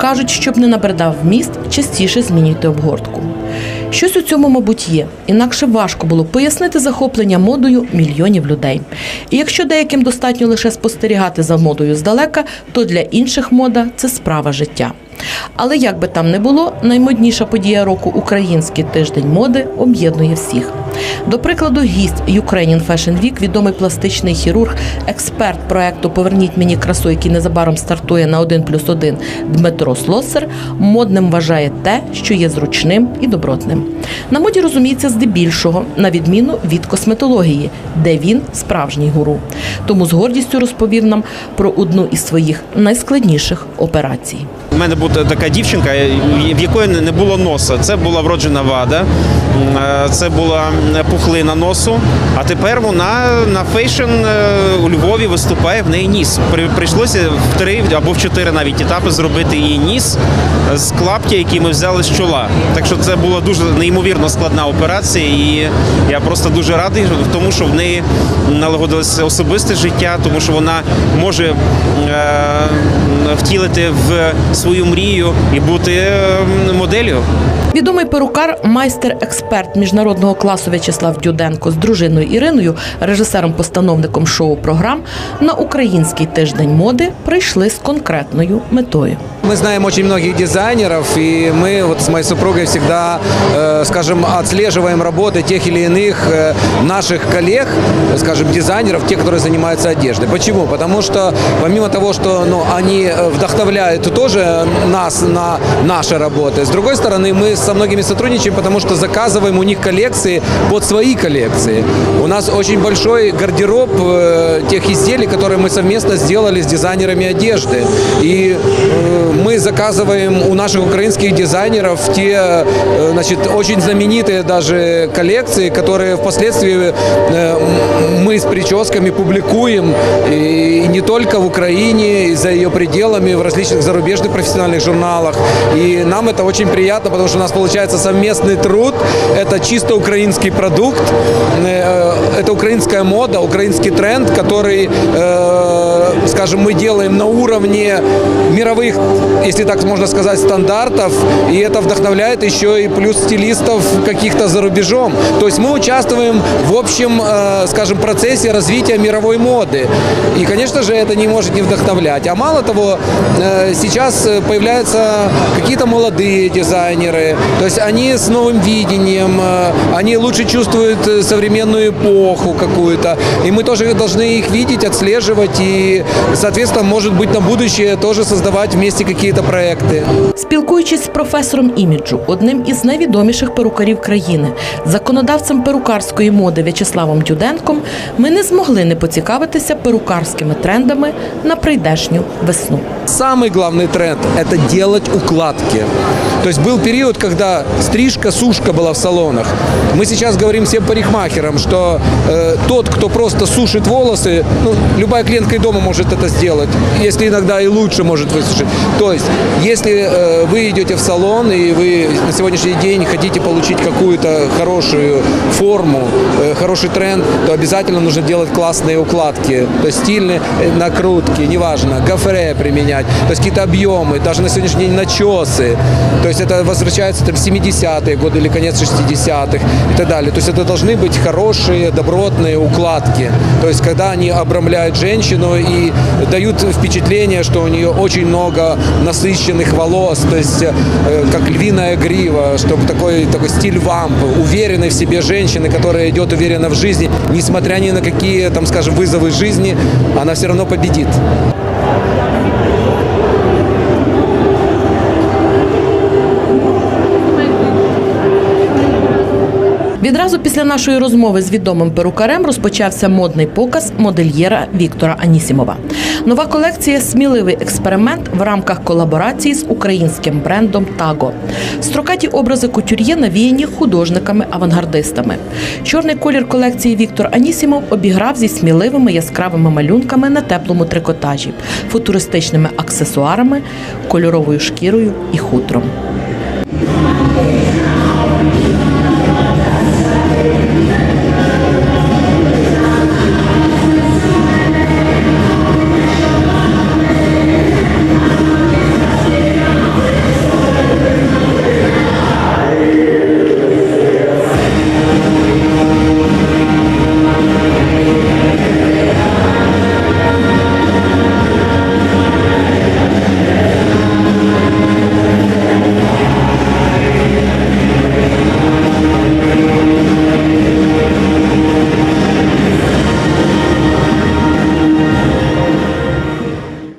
Кажуть, щоб не набридав вміст, частіше змінюйте обгортку. Щось у цьому, мабуть, є. Інакше важко було пояснити захоплення модою мільйонів людей. І якщо деяким достатньо лише спостерігати за модою здалека, то для інших мода це справа життя. Але як би там не було, наймодніша подія року Український тиждень моди об'єднує всіх. До прикладу, гість Ukrainian Fashion Week, відомий пластичний хірург, експерт проекту Поверніть мені красу, який незабаром стартує на 1 плюс 1 Дмитро Слосер, модним вважає те, що є зручним і добротним. На моді розуміється здебільшого, на відміну від косметології, де він справжній гуру. Тому з гордістю розповів нам про одну із своїх найскладніших операцій. Мене була така дівчинка, в якої не було носа. Це була вроджена вада, е, це була пухлина носу. А тепер вона на фейшн е, у Львові виступає в неї ніс. Прийшлося в три або в чотири навіть етапи зробити її ніс з клаптя, які ми взяли з чола. Так що це була дуже неймовірно складна операція, і я просто дуже радий, тому що в неї налагодилося особисте життя, тому що вона може е, втілити в свою мрію і бути е, моделлю. Відомий перукар, майстер-експерт міжнародного класу В'ячеслав Дюденко з дружиною Іриною, режисером-постановником шоу-програм на український тиждень моди прийшли з конкретною метою. Мы знаем очень многих дизайнеров, и мы вот с моей супругой всегда, э, скажем, отслеживаем работы тех или иных э, наших коллег, скажем, дизайнеров, тех, которые занимаются одеждой. Почему? Потому что помимо того, что ну, они э, вдохновляют тоже Нас на наши работы, с другой стороны, мы со многими сотрудничаем, потому что заказываем у них коллекции под свои коллекции. У нас очень большой гардероб э, тех изделий, которые мы совместно сделали с дизайнерами одежды. И э, мы заказываем у наших украинских дизайнеров те, э, значит, очень знаменитые даже коллекции, которые впоследствии мы с прическами публикуем и не только в Украине, и за ее пределами, в различных зарубежных профессиональных журналах. И нам это очень приятно, потому что у нас получается совместный труд. Это чисто украинский продукт, э, это украинская мода, украинский тренд, который, э, скажем, мы делаем на уровне мировых, если так можно сказать, стандартов, и это вдохновляет еще и плюс стилистов каких-то за рубежом. То есть мы участвуем в общем, э, скажем, процессе развития мировой моды. И, конечно же, это не может не вдохновлять. А мало того, э, сейчас э, появляются какие-то молодые дизайнеры, то есть они с новым видением, э, они лучше чувствуют э, современную эпоху какую-то. И мы тоже должны их видеть, отслеживать и, соответственно, может быть, на будущее тоже создавать вместе какие-то проекты. Спілкуючись з професором іміджу, одним із найвідоміших перукарів країни, законодавцем перукарської моди В'ячеславом Дюденком, ми не змогли не поцікавитися перукарськими трендами на прийдешню весну. Самый главный тренд – это делать укладки. То есть был период, когда стрижка, сушка была в салонах. Мы сейчас говорим всем парикмахерам, что э, тот, кто просто сушит волосы, ну, любая клиентка и дома может это сделать, если иногда и лучше может высушить. То есть, если э, вы идете в салон и вы на сегодняшний день хотите получить какую-то хорошую форму, э, хороший тренд, то обязательно нужно делать классные укладки, то есть стильные э, накрутки, неважно, гофре применять, то есть какие-то объемы, даже на сегодняшний день начесы, то есть это возвращается там, в 70-е годы или конец 60-х и так далее. То есть это должны быть хорошие, добротные укладки, то есть когда они обрамляют женщину и дают впечатление, что у нее очень много насыщенных волос, то есть э, как львиная грива, чтобы такой, такой стиль вамп, уверенной в себе женщины, которая идет уверенно в жизни, несмотря ни на какие, там, скажем, вызовы жизни, она все равно победит. Відразу після нашої розмови з відомим перукарем розпочався модний показ модельєра Віктора Анісімова. Нова колекція сміливий експеримент в рамках колаборації з українським брендом Таго. Строкаті образи кутюр'є навіяні художниками-авангардистами. Чорний колір колекції Віктор Анісімов обіграв зі сміливими яскравими малюнками на теплому трикотажі, футуристичними аксесуарами, кольоровою шкірою і хутром.